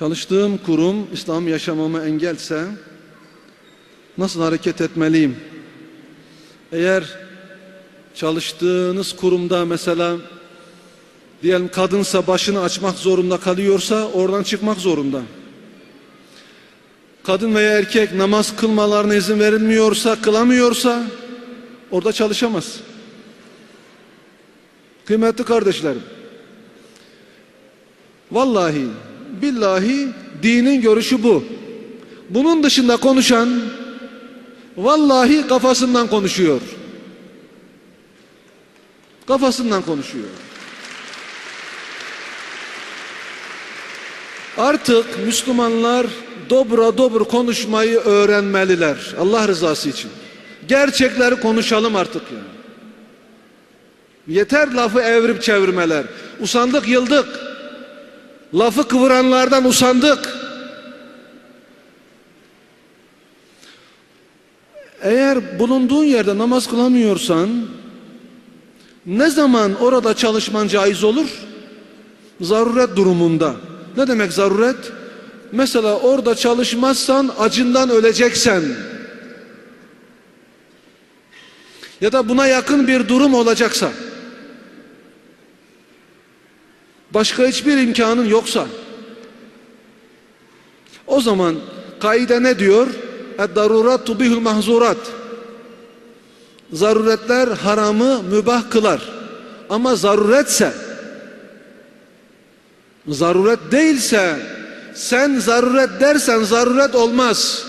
Çalıştığım kurum İslam yaşamama engelse nasıl hareket etmeliyim? Eğer çalıştığınız kurumda mesela diyelim kadınsa başını açmak zorunda kalıyorsa oradan çıkmak zorunda. Kadın veya erkek namaz kılmalarına izin verilmiyorsa, kılamıyorsa orada çalışamaz. Kıymetli kardeşlerim. Vallahi, billahi dinin görüşü bu. Bunun dışında konuşan vallahi kafasından konuşuyor. Kafasından konuşuyor. Artık Müslümanlar dobra dobra konuşmayı öğrenmeliler. Allah rızası için. Gerçekleri konuşalım artık yani. Yeter lafı evrip çevirmeler. Usandık yıldık. Lafı kıvıranlardan usandık. Eğer bulunduğun yerde namaz kılamıyorsan ne zaman orada çalışman caiz olur? Zaruret durumunda. Ne demek zaruret? Mesela orada çalışmazsan acından öleceksen ya da buna yakın bir durum olacaksa başka hiçbir imkanın yoksa o zaman kaide ne diyor? Darurat tubihul mahzurat. Zaruretler haramı mübah kılar. Ama zaruretse zaruret değilse sen zaruret dersen zaruret olmaz.